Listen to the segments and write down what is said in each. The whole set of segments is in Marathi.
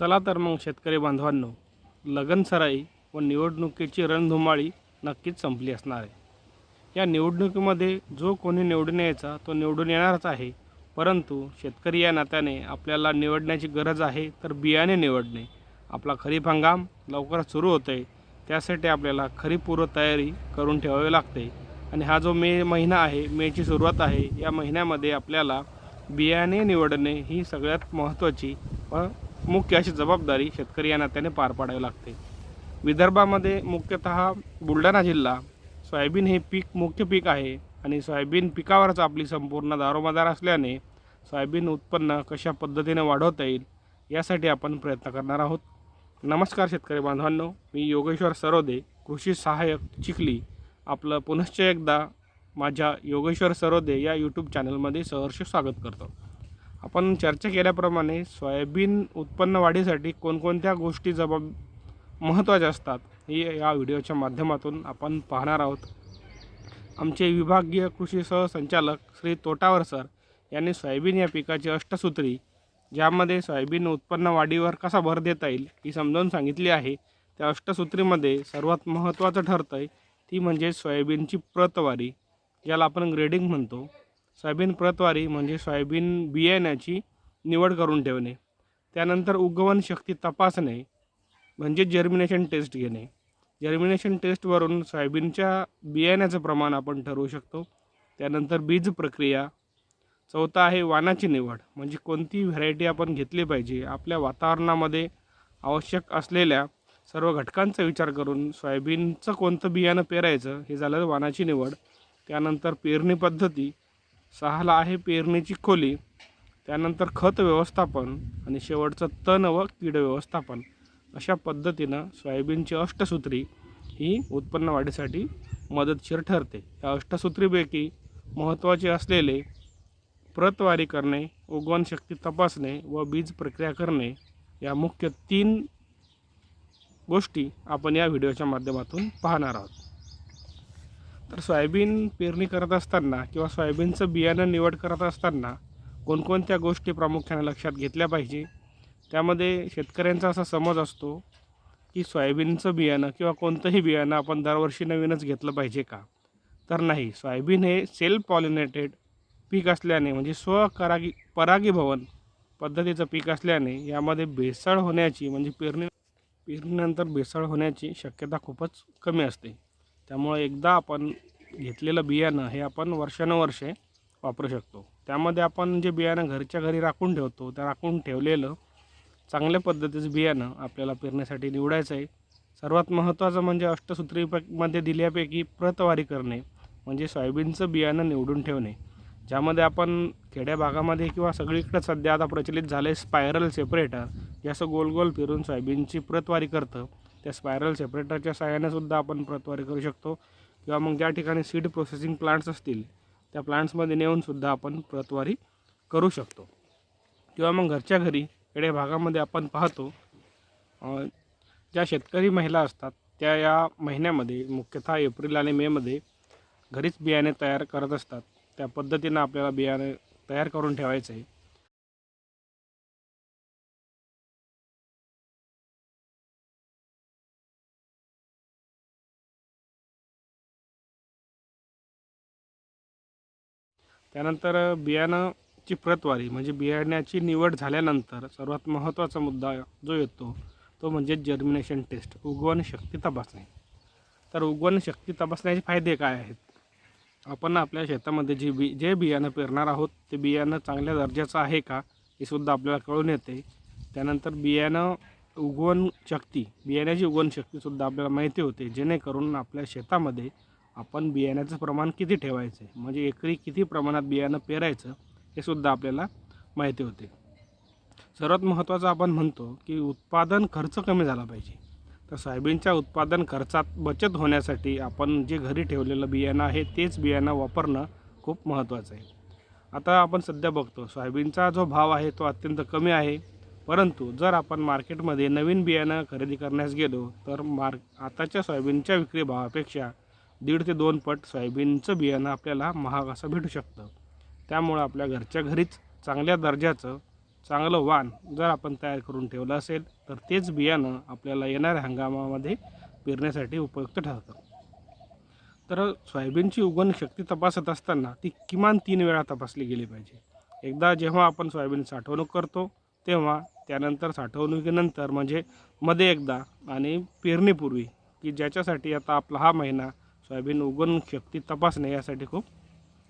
चला तर मग शेतकरी बांधवांनो लगनसराई व निवडणुकीची रणधुमाळी नक्कीच संपली असणार आहे. या निवडणुकीमध्ये जो कोणी निवडून यायचा तो निवडून येणारच आहे. परंतु शेतकरी या नात्याने आपल्याला निवडण्याची गरज आहे तर बियाणे निवडणे. आपला खरीप हंगाम लवकरच सुरू होतो आहे त्यासाठी आपल्याला खरीप पूर्व तयारी करून ठेवावी लागते. आणि हा जो मे महिना आहे मेची सुरुवात आहे या महिन्यामध्ये आपल्याला बियाणे निवडणे ही सगळ्यात महत्त्वाची व मुख्य अशी जबाबदारी शेतकरी या नात्याने पार पाडावी लागते. विदर्भामध्ये मुख्यतः बुलढाणा जिल्हा सोयाबीन हे पीक मुख्य पीक आहे आणि सोयाबीन पिकावरच आपली संपूर्ण दारोमदार असल्याने सोयाबीन उत्पन्न कशा पद्धतीने वाढवता येईल यासाठी आपण प्रयत्न करणार आहोत. नमस्कार शेतकरी बांधवांनो मी योगेश्वर सरोदे कृषी सहाय्यक चिखली आपलं पुनश्च एकदा माझ्या योगेश्वर सरोदे या यूट्यूब चॅनलमध्ये सहर्ष स्वागत करतो. आपण चर्चा केल्याप्रमाणे सोयाबीन उत्पन्न वाढीसाठी कोणकोणत्या गोष्टी जबाब महत्त्वाच्या असतात हे या व्हिडिओच्या माध्यमातून आपण पाहणार आहोत. आमचे विभागीय कृषी सहसंचालक श्री तोटावर सर यांनी सोयाबीन या पिकाची अष्टसूत्री ज्यामध्ये सोयाबीन उत्पन्न वाढीवर कसा भर देता येईल ही समजावून सांगितली आहे. त्या अष्टसूत्रीमध्ये सर्वात महत्त्वाचं ठरतं आहे ती म्हणजे सोयाबीनची प्रतवारी ज्याला आपण ग्रेडिंग म्हणतो. सोयाबीन प्रतवारी म्हणजे सोयाबीन बियाण्याची निवड करून ठेवणे. त्यानंतर उगवण शक्ती तपासणे म्हणजे जर्मिनेशन टेस्ट घेणे. जर्मिनेशन टेस्टवरून सोयाबीनच्या बियाण्याचं प्रमाण आपण ठरवू शकतो. त्यानंतर बीज प्रक्रिया. चौथा आहे वाणाची निवड म्हणजे कोणती व्हरायटी आपण घेतली पाहिजे आपल्या वातावरणामध्ये आवश्यक असलेल्या सर्व घटकांचा विचार करून सोयाबीनचं कोणतं बियाणं पेरायचं हे झालं वाणाची निवड. त्यानंतर पेरणी पद्धती. सहाला आहे पेरणीची खोली त्यानंतर खत व्यवस्थापन आणि शेवटचं तण व कीड व्यवस्थापन. अशा पद्धतीनं सोयाबीनची अष्टसूत्री ही उत्पन्न वाढीसाठी मदतशीर ठरते. या अष्टसूत्रीपैकी महत्त्वाचे असलेले प्रतवारी करणे उगवण शक्ती तपासणे व बीज प्रक्रिया करणे या मुख्य तीन गोष्टी आपण या व्हिडिओच्या माध्यमातून पाहणार आहोत. तर सोयाबीन पेरणी करत असताना किंवा सोयाबीनचं बियाणं निवड करत असताना कोणकोणत्या गोष्टी प्रामुख्याने लक्षात घेतल्या पाहिजे? त्यामध्ये शेतकऱ्यांचा असा समज असतो की सोयाबीनचं बियाणं किंवा कोणतंही बियाणं आपण दरवर्षी नवीनच घेतलं पाहिजे का? तर नाही सोयाबीन हे सेल्फ पॉलिनेटेड पीक असल्याने म्हणजे स्वकरागी परागीभवन पद्धतीचं पीक असल्याने यामध्ये भेसळ होण्याची म्हणजे पेरणी पेरणीनंतर भेसळ होण्याची शक्यता खूपच कमी असते. त्यामुळे एकदा आपण घेतलेलं बियाणं हे आपण वर्षानुवर्षे वापरू शकतो. त्यामध्ये आपण जे बियाणं घरच्या घरी राखून ठेवतो त्या राखून ठेवलेलं चांगल्या पद्धतीचं बियाणं आपल्याला पेरण्यासाठी निवडायचं आहे. सर्वात महत्त्वाचं म्हणजे अष्टसूत्रीमध्ये दिल्यापैकी प्रतवारी करणे म्हणजे सोयाबीनचं बियाणं निवडून ठेवणे. ज्यामध्ये आपण खेड्या भागामध्ये किंवा सगळीकडे सध्या आता प्रचलित झालं आहे स्पायरल सेपरेटर जे असं गोल गोल फिरून सोयाबीनची प्रतवारी करतं. त्या स्पायरल सेपरेटरच्या सहाय्यानेसुद्धा आपण प्रतवारी करू शकतो. किंवा मग ज्या ठिकाणी सीड प्रोसेसिंग प्लांट्स असतील त्या प्लांट्समध्ये नेऊन सुद्धा आपण प्रतवारी करू शकतो. किंवा मग घरच्या घरी खेडे भागामध्ये आपण पाहतो ज्या शेतकरी महिला असतात त्या या महिन्यामध्ये मुख्यतः एप्रिल आणि मेमध्ये घरीच बियाणे तयार करत असतात. त्या पद्धतीनं आपल्याला बियाणे तयार करून ठेवायचं आहे. त्यानंतर बियाणंची प्रतवारी म्हणजे बियाण्याची निवड झाल्यानंतर सर्वात महत्त्वाचा मुद्दा जो येतो तो म्हणजे जर्मिनेशन टेस्ट उगवण शक्ती तपासणे. तर उगवण शक्ती तपासण्याचे फायदे काय आहेत? आपण आपल्या शेतामध्ये जी बी जे बियाणं पेरणार आहोत ते बियाणं चांगल्या दर्जाचं आहे का हे सुद्धा आपल्याला कळून येते. त्यानंतर बियाणं उगवण शक्ती बियाण्याची उगवण शक्तीसुद्धा आपल्याला माहिती होते जेणेकरून आपल्या शेतामध्ये आपण बियाण्याचं प्रमाण किती ठेवायचं आहे? म्हणजे एकरी किती प्रमाणात बियाणं पेरायचं हे सुद्धा आपल्याला माहिती होते. सर्वात महत्त्वाचं आपण म्हणतो की उत्पादन खर्च कमी झाला पाहिजे. तर सोयाबीनच्या उत्पादन खर्चात बचत होण्यासाठी आपण जे घरी ठेवलेलं बियाणं आहे तेच बियाणं वापरणं खूप महत्त्वाचं आहे. आता आपण सध्या बघतो सोयाबीनचा जो भाव आहे तो अत्यंत कमी आहे. परंतु जर आपण मार्केटमध्ये नवीन बियाणं खरेदी करण्यास गेलो तर मार्क आताच्या सोयाबीनच्या विक्री भावापेक्षा दीड ते दोन पट सोयाबीनचं बियाणं आपल्याला महाग असं भेटू शकतं. त्यामुळं आपल्या घरच्या घरीच चांगल्या दर्जाचं चांगलं वाण जर आपण तयार करून ठेवलं असेल तर तेच बियाणं आपल्याला येणाऱ्या हंगामामध्ये पेरण्यासाठी उपयुक्त ठरतं. तर सोयाबीनची उगवण शक्ती तपासत असताना ती किमान तीन वेळा तपासली गेली पाहिजे. एकदा जेव्हा आपण सोयाबीन साठवणूक करतो तेव्हा त्यानंतर साठवणुकीनंतर म्हणजे मध्ये एकदा आणि पेरणीपूर्वी की ज्याच्यासाठी आता आपला हा महिना सोयाबीन उगवण शक्ती तपासणे यासाठी खूप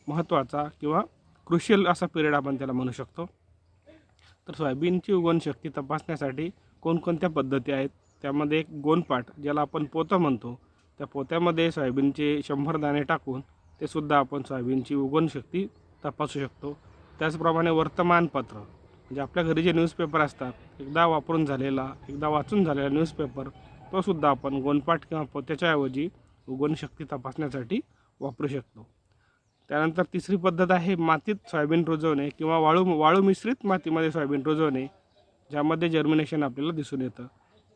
महत्त्वाचा किंवा क्रुशियल असा पिरियड आपण त्याला म्हणू शकतो. तर सोयाबीनची उगवण शक्ती तपासण्यासाठी कोणकोणत्या पद्धती आहेत? त्यामध्ये एक गोनपाट ज्याला आपण पोतं म्हणतो. त्या पोत्यामध्ये सोयाबीनचे शंभर दाणे टाकून ते सुद्धा आपण सोयाबीनची उगवण शक्ती तपासू शकतो. त्याचप्रमाणे वर्तमानपत्र म्हणजे आपल्या घरी जे न्यूजपेपर असतात एकदा वापरून झालेला एकदा वाचून झालेला न्यूजपेपर तोसुद्धा आपण गोनपाट किंवा पोत्याच्या उगवणशक्ती तपासण्यासाठी वापरू शकतो. त्यानंतर तिसरी पद्धत आहे मातीत सोयाबीन रुजवणे किंवा वाळू वाळू मिश्रित मातीमध्ये सोयाबीन रुजवणे ज्यामध्ये जर्मिनेशन आपल्याला दिसून येतं.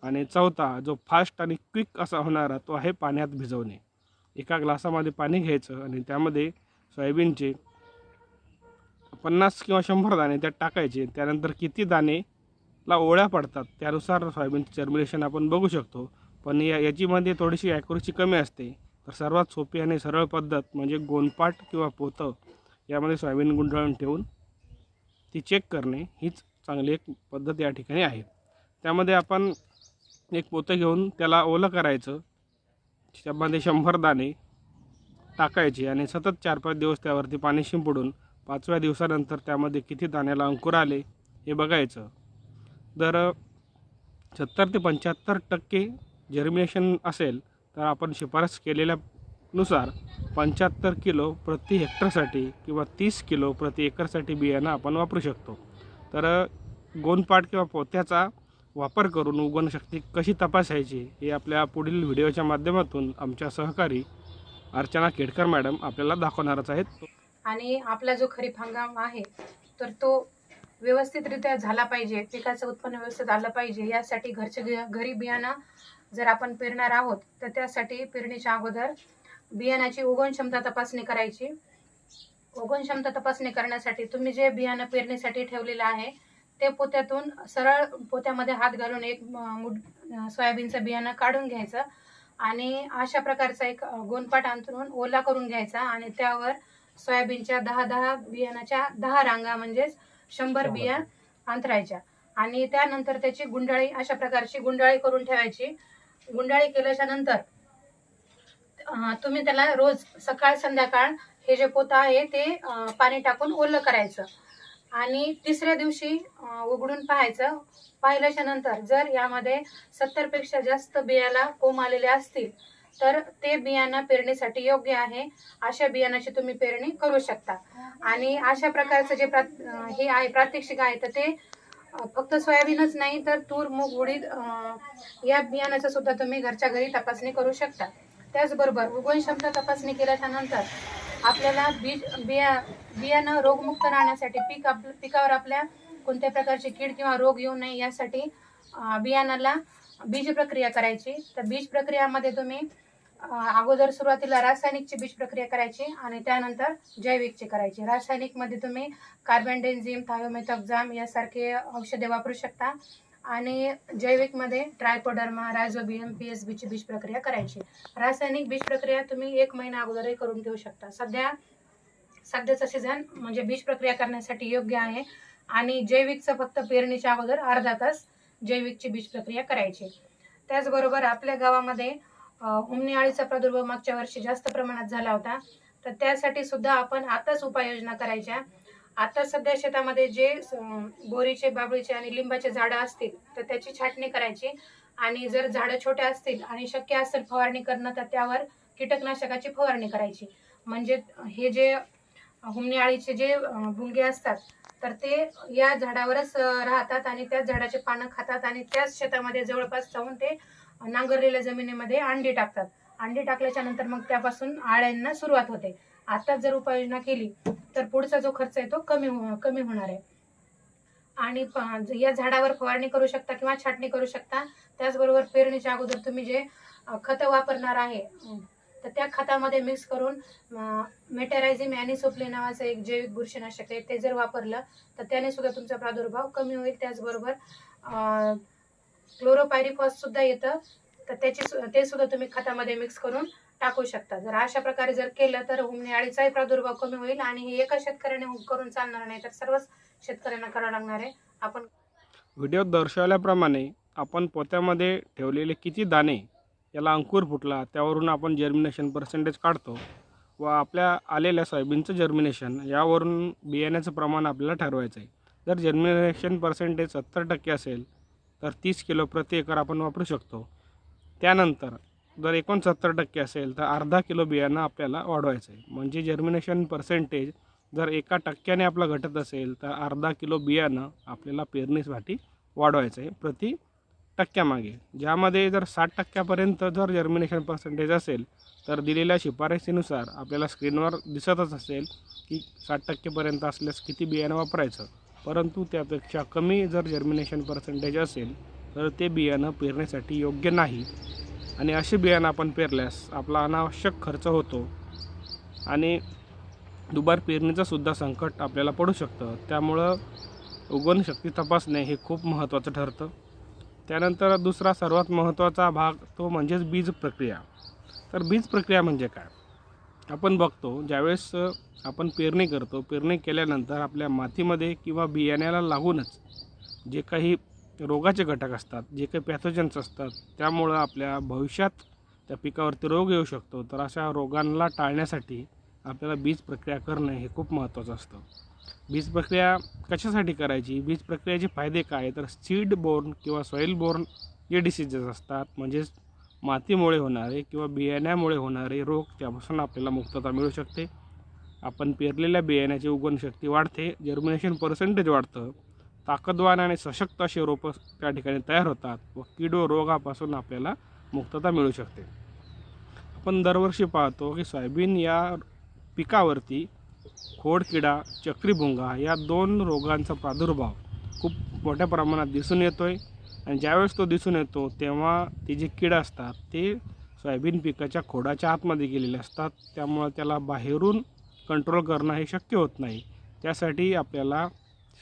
आणि चौथा जो फास्ट आणि क्विक असा होणारा तो आहे पाण्यात भिजवणे. एका ग्लासामध्ये पाणी घ्यायचं आणि त्यामध्ये सोयाबीनचे पन्नास किंवा शंभर दाणे त्यात टाकायचे. त्यानंतर किती दाणे ला ओळ्या पडतात त्यानुसार सोयाबीनचं जर्मिनेशन आपण बघू शकतो. पण या याचीमध्ये थोडीशी ॲक्युरेसी कमी असते. तर सर्वात सोपी आणि सरळ पद्धत म्हणजे गोनपाट किंवा पोतं यामध्ये सोयाबीन गुंडाळून ठेवून ती चेक करणे हीच चांगली एक पद्धत या ठिकाणी आहे. त्यामध्ये आपण एक पोतं घेऊन त्याला ओलं करायचं. त्यामध्ये शंभर दाणे टाकायचे आणि सतत चार पाच दिवस त्यावरती पाणी शिंपडून पाचव्या दिवसानंतर त्यामध्ये किती दाण्याला अंकुर आले हे बघायचं. तर सत्तर ते पंच्याहत्तर टक्के जर्मिनेशन असेल तर आपण शिफारस केलेल्यानुसार पंच्याहत्तर किलो प्रति हेक्टरसाठी किंवा तीस किलो प्रति एकरसाठी बियाणं आपण वापरू शकतो. तर गोनपाट किंवा पोत्याचा वापर करून उगवण शक्ती कशी तपासायची हे आपल्या पुढील व्हिडिओच्या माध्यमातून आमच्या सहकारी अर्चना केडकर मॅडम आपल्याला दाखवणारच आहेत. आणि आपला जो खरीप हंगाम आहे तर तो व्यवस्थितरित्या झाला पाहिजे पिकाचं उत्पन्न व्यवस्थित आलं पाहिजे यासाठी घरचे घरी बियाणं जर आपण पेरणार आहोत तर त्यासाठी पेरणीच्या अगोदर बियाणाची उगवण क्षमता तपासणी करायची. उगवण क्षमता तपासणी करण्यासाठी तुम्ही जे बियाणं पेरणीसाठी ठेवलेलं आहे ते पोत्यातून सरळ पोत्यामध्ये हात घालून एक मुठ सोयाबीनचं बियाणं काढून घ्यायचं आणि अशा प्रकारचा एक अं, गोनपाट अंतरून ओला करून घ्यायचा आणि त्यावर सोयाबीनच्या दहा दहा बियाणाच्या दहा रांगा म्हणजेच शंभर बिया अंतरायच्या आणि त्यानंतर त्याची गुंडाळी अशा प्रकारची गुंडाळी करून ठेवायची. गुंडाळी केल्याच्यानंतर तुम्ही त्याला रोज सकाळ संध्याकाळ हे जे पोतं आहे ते पाणी टाकून ओलं करायचं. आणि तिसऱ्या दिवशी उघडून पाहायचं. पाहिल्याच्या नंतर जर यामध्ये सत्तरपेक्षा जास्त बियाला कोंब आलेले असतील तर ते बियाणं पेरणीसाठी योग्य आहे. अशा बियाणाची तुम्ही पेरणी करू शकता. आणि अशा प्रकारचं जे प्रा हे आहे प्रात्यक्षिक आहे तर ते फक्त सोयाबीनच नाही तर तूर मूग उडीद या बियाण्याचा सुद्धा तुम्ही घरच्या घरी तपासणी करू शकता. त्याचबरोबर उगवण क्षमता तपासणी केल्याच्यानंतर आपल्याला बीज बिया बियाणं रोगमुक्त राहण्यासाठी पीक आप पिकावर आपल्या कोणत्या प्रकारची कीड किंवा रोग येऊ नये यासाठी बियाणाला बीज प्रक्रिया करायची. तर बीज प्रक्रियामध्ये तुम्ही अगोदर सुरुवातीला रासायनिकची बीज प्रक्रिया करायची आणि त्यानंतर जैविकची करायची. रासायनिकमध्ये तुम्ही कार्बन डेन्झिम थायोमेथॉक्झाम यासारखे औषधे वापरू शकता. आणि जैविकमध्ये ट्रायकोडर्मा रायझोबियम पी एस बीची बीज प्रक्रिया करायची. रासायनिक बीज प्रक्रिया तुम्ही एक महिना अगोदरही करून ठेवू शकता. सध्या सध्याचा सीझन म्हणजे बीज प्रक्रिया करण्यासाठी योग्य आहे. आणि जैविकचं फक्त पेरणीच्या अगोदर अर्धा तास जैविकची बीज प्रक्रिया करायची. त्याचबरोबर आपल्या गावामध्ये अ, अळीचा प्रादुर्भाव मागच्या वर्षी जास्त प्रमाणात झाला होता. तर त्यासाठी सुद्धा आपण आताच उपाययोजना करायच्या. आता सध्या शेतामध्ये जे बोरीचे बाबळीचे आणि लिंबाचे झाडं असतील तर त्याची छाटणी करायची. आणि जर झाडं छोटे असतील आणि शक्य असेल फवारणी करणं तर त्यावर कीटकनाशकाची फवारणी करायची. म्हणजे हे जे हुमणी जे भुंगे असतात तर ते या झाडावरच राहतात आणि त्याच झाडाचे पानं खातात आणि त्याच शेतामध्ये जवळपास जाऊन ते नांगरलेल्या जमिनीमध्ये अंडी टाकतात. अंडी टाकल्याच्या नंतर मग त्यापासून आळ्यांना सुरुवात होते. आताच जर उपाययोजना केली तर पुढचा जो खर्च आहे तो कमी हो- कमी होणार आहे. आणि या झाडावर फवारणी करू शकता किंवा छाटणी करू शकता त्याचबरोबर पेरणीच्या अगोदर तुम्ही जे खतं वापरणार आहे तर त्या खतामध्ये मिक्स करून मेटॅरायझिम ॲनिसोप्ले नावाचं एक जैविक बुरशीनाशक आहे ते जर वापरलं तर त्याने सुद्धा तुमचा प्रादुर्भाव कमी होईल. त्याचबरोबर क्लोरोपायरिफॉस सुद्धा येतं. तर त्याची सु- ते सुद्धा तुम्ही खतामध्ये मिक्स करून टाकू शकता. जर अशा प्रकारे जर केलं तर हुमने अळीचाही प्रादुर्भाव कमी होईल आणि हे एका शेतकऱ्याने करून चालणार नाही तर सर्वच शेतकऱ्यांना करावं लागणार आहे. आपण व्हिडिओत दर्शवल्याप्रमाणे आपण पोत्यामध्ये ठेवलेले किती दाणे याला अंकुर फुटला त्यावरून आपण जर्मिनेशन पर्सेंटेज काढतो व आपल्या आलेल्या सोयाबीनचं जर्मिनेशन यावरून बियाण्याचं प्रमाण आपल्याला ठरवायचं आहे. जर जर्मिनेशन पर्सेंटेज सत्तर टक्के असेल तर तीस किलो प्रति एकर आपण वापरू शकतो. त्यानंतर जर एकोणसत्तर टक्के असेल तर अर्धा किलो बियाणं आपल्याला वाढवायचं आहे. म्हणजे जर्मिनेशन पर्सेंटेज जर एका टक्क्याने आपलं घटत असेल तर अर्धा किलो बियाणं आपल्याला पेरणीसाठी वाढवायचं आहे प्रति टक्क्यामागे. ज्यामध्ये जर साठ टक्क्यापर्यंत जर जर्मिनेशन पर्सेंटेज असेल तर दिलेल्या शिफारसीनुसार आपल्याला स्क्रीनवर दिसतच असेल की साठ टक्केपर्यंत असल्यास किती बियाणं वापरायचं. परंतु त्यापेक्षा कमी जर जर्मिनेशन पर्सेंटेज असेल तर ते बियाणं पेरण्यासाठी योग्य नाही. आणि असे बियाणं आपण पेरल्यास आपला अनावश्यक खर्च होतो. आणि दुबार पेरणीचं सुद्धा संकट आपल्याला पडू शकतं. त्यामुळं उगवण शक्ती तपासणे हे खूप महत्त्वाचं ठरतं. त्यानंतर दुसरा सर्वात महत्त्वाचा भाग तो म्हणजेच बीज प्रक्रिया. तर बीज प्रक्रिया म्हणजे काय? आपण बघतो ज्यावेळेस आपण पेरणी करतो पेरणी केल्यानंतर आपल्या मातीमध्ये किंवा बियाण्याला लागूनच जे काही रोगाचे घटक असतात जे काही पॅथोजन्स असतात त्यामुळं आपल्या भविष्यात त्या पिकावरती रोग येऊ शकतो. तर अशा रोगांना टाळण्यासाठी आपल्याला बीज प्रक्रिया करणं हे खूप महत्त्वाचं असतं. बीज प्रक्रिया कशासाठी करायची? बीज प्रक्रियेचे फायदे काय? तर सीड बोर्न किंवा सॉईल बोर्न जे डिसीजेस असतात म्हणजेच मातीमुळे होणारे किंवा बियाण्यामुळे होणारे रोग त्यापासून आपल्याला मुक्तता मिळू शकते. आपण पेरलेल्या बियाण्याची उगवण शक्ती वाढते जर्मिनेशन पर्सेंटेज वाढतं ताकदवान आणि सशक्त असे रोपं त्या ठिकाणी तयार होतात व किडो व रोगापासून आपल्याला मुक्तता मिळू शकते. आपण दरवर्षी पाहतो की सोयाबीन या पिकावरती खोडकिडा चक्रीभुंगा या दोन रोगांचा प्रादुर्भाव खूप मोठ्या प्रमाणात दिसून येतो आहे आणि ज्यावेळेस तो दिसून येतो तेव्हा ते जे कीड असतात ते सोयाबीन पिकाच्या खोडाच्या आतमध्ये गेलेले असतात. त्यामुळं त्याला बाहेरून कंट्रोल करणं हे शक्य होत नाही. त्यासाठी आपल्याला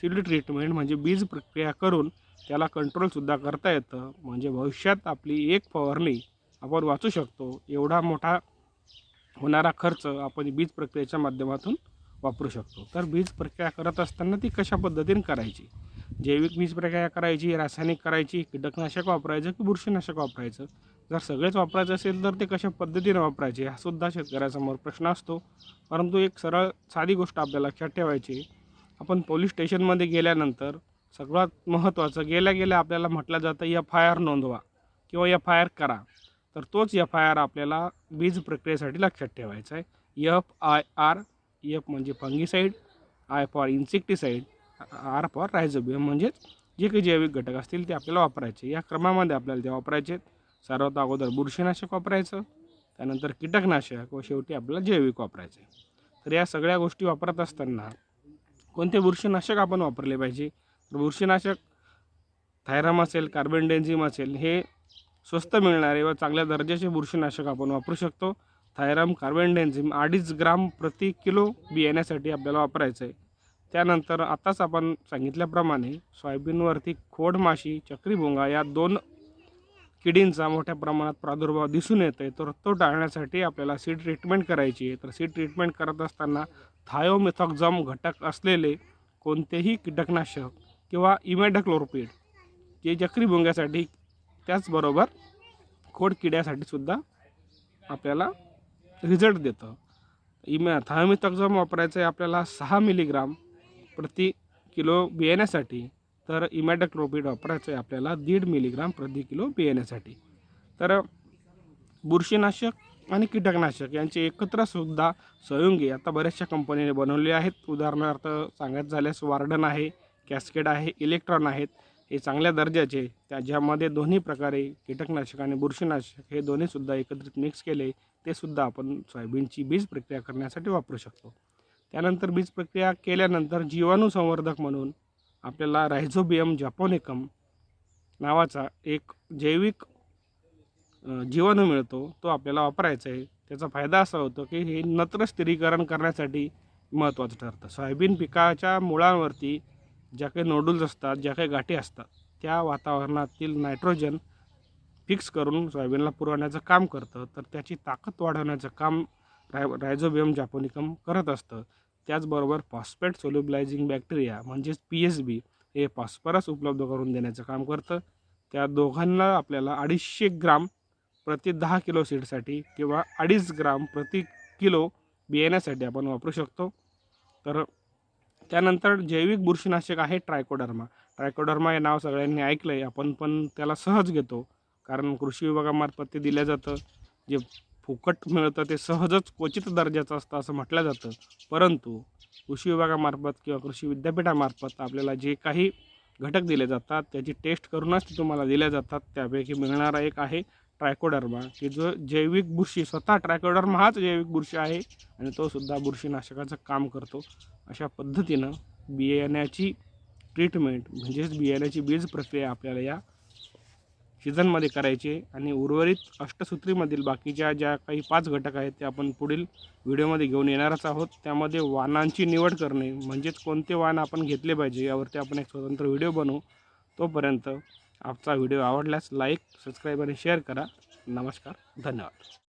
सीड ट्रीटमेंट म्हणजे बीज प्रक्रिया करून त्याला कंट्रोलसुद्धा करता येतं. म्हणजे भविष्यात आपली एक फवारणी आपण वाचू शकतो. एवढा मोठा होणारा खर्च आपण बीज प्रक्रियेच्या माध्यमातून वापरू शकतो. तर बीज प्रक्रिया करत असताना ती कशा पद्धतीने करायची? जैविक वीज प्रक्रिया करायची रासायनिक करायची कीटकनाशक वापरायचं की बुरशीनाशक वापरायचं? जर सगळेच वापरायचं असेल तर ते कशा पद्धतीने वापरायचे? हा सुद्धा शेतकऱ्यासमोर प्रश्न असतो. परंतु एक सरळ साधी गोष्ट आपल्याला लक्षात ठेवायची आपण पोलीस स्टेशनमध्ये गेल्यानंतर सगळ्यात महत्त्वाचं गेल्या गेल्या आपल्याला म्हटलं जातं एफ आय आर नोंदवा किंवा एफ आय आर करा. तर तोच एफ आय आर आपल्याला वीज प्रक्रियेसाठी लक्षात ठेवायचा आहे. एफ आय आर एफ म्हणजे fungicide I for insecticide R rhizobium म्हणजेच जे काही जैविक घटक असतील ते आपल्याला वापरायचे. या क्रमामध्ये आपल्याला ते वापरायचे सर्वात अगोदर बुरशीनाशक वापरायचं. त्यानंतर कीटकनाशक व शेवटी आपल्याला जैविक वापरायचे. तर या सगळ्या गोष्टी वापरत असताना कोणते बुरशीनाशक आपण वापरले पाहिजे? तर बुरशीनाशक थायराम असेल कार्बन डेन्झिम असेल हे स्वस्त मिळणारे व चांगल्या दर्जाचे बुरशीनाशक आपण वापरू शकतो. थायराम कार्बन डेन्झिम अडीच ग्राम प्रति किलो बियाण्यासाठी आपल्याला वापरायचं आहे त्यानंतर आत्ताच आपण सांगितल्याप्रमाणे सोयाबीनवरती खोडमाशी चक्रीभोंगा या दोन किडींचा मोठ्या प्रमाणात प्रादुर्भाव दिसून येतो आहे तर तो टाळण्यासाठी आपल्याला सीड ट्रीटमेंट करायची आहे. तर सीड ट्रीटमेंट करत असताना थायोमिथॉक्झम घटक असलेले कोणतेही कीटकनाशक किंवा इमेडक्लोरोपीड जे चक्रीभोंग्यासाठी त्याचबरोबर खोड किड्यासाठी सुद्धा आपल्याला रिझल्ट देतं. इमे थायोमिथॉक्झम वापरायचं आहे आपल्याला सहा मिलीग्राम प्रति किलो बियाण्यासाठी तर इमॅटक्लोपीड वापरायचं आहे आपल्याला दीड मिलीग्राम प्रति किलो बियाण्यासाठी. तर बुरशीनाशक आणि कीटकनाशक यांचे एकत्रसुद्धा संयुंगी आता बऱ्याचशा कंपनीने बनवले आहेत. उदाहरणार्थ सांगायचं झाल्यास वार्डन आहे कॅस्केड आहे इलेक्ट्रॉन आहेत हे चांगल्या दर्जाचे त्या ज्यामध्ये दोन्ही प्रकारे कीटकनाशक आणि बुरशीनाशक हे दोन्हीसुद्धा एकत्रित मिक्स केले ते सुद्धा आपण सोयाबीनची बीज प्रक्रिया करण्यासाठी वापरू शकतो. त्यानंतर बीज प्रक्रिया केल्यानंतर जीवाणूसंवर्धक म्हणून आपल्याला रायझोबियम जॅपोनिकम नावाचा एक जैविक जीवाणू मिळतो तो आपल्याला वापरायचा आहे. त्याचा फायदा असा होतो की हे नत्र स्थिरीकरण करण्यासाठी महत्त्वाचं ठरतं. सोयाबीन पिकाच्या मुळांवरती ज्या काही नोडल्स असतात ज्या काही गाठी असतात त्या वातावरणातील नायट्रोजन फिक्स करून सोयाबीनला पुरवण्याचं काम करतं. तर त्याची ताकद वाढवण्याचं काम राय रायझोबियम जापोनिकम करत असतं. त्याचबरोबर फॉस्फेट सोल्युबलायझिंग बॅक्टेरिया म्हणजेच पी एस बी हे फॉस्फरस उपलब्ध करून देण्याचं काम करतं. त्या दोघांना आपल्याला अडीचशे ग्राम प्रति दहा किलो सीडसाठी किंवा अडीच ग्राम प्रति किलो बियाण्यासाठी आपण वापरू शकतो. तर त्यानंतर जैविक बुरशीनाशक आहे ट्रायकोडर्मा. ट्रायकोडर्मा हे नाव सगळ्यांनी ऐकलं आहे आपण पण त्याला सहज घेतो. कारण कृषी विभागामार्फत ते दिलं जातं. जे फुकट मिळतं ते सहजच क्वचित दर्जाचं असतं असं म्हटलं जातं. परंतु कृषी विभागामार्फत किंवा कृषी विद्यापीठामार्फत आपल्याला जे काही घटक दिले जातात त्याची टेस्ट करूनच ते तुम्हाला दिल्या जातात त्यापैकी मिळणारा एक आहे ट्रायकोडर्मा की जो जैविक बुरशी स्वतः ट्रायकोडर्मा हाच जैविक बुरशी आहे आणि तो सुद्धा बुरशीनाशकाचं काम करतो. अशा पद्धतीनं बियाण्याची ट्रीटमेंट म्हणजेच बियाण्याची बीज प्रक्रिया आपल्याला या सीझनमध्ये करायचे आणि उर्वरित अष्टसूत्रीमधील बाकीच्या ज्या काही पाच घटक आहेत ते आपण पुढील व्हिडिओमध्ये घेऊन येणारच आहोत. त्यामध्ये वाहनांची निवड करणे म्हणजेच कोणते वाहन आपण घेतले पाहिजे यावरती आपण एक स्वतंत्र व्हिडिओ बनवू. तोपर्यंत आजचा व्हिडिओ आवडल्यास लाईक सबस्क्राईब आणि शेअर करा. नमस्कार धन्यवाद.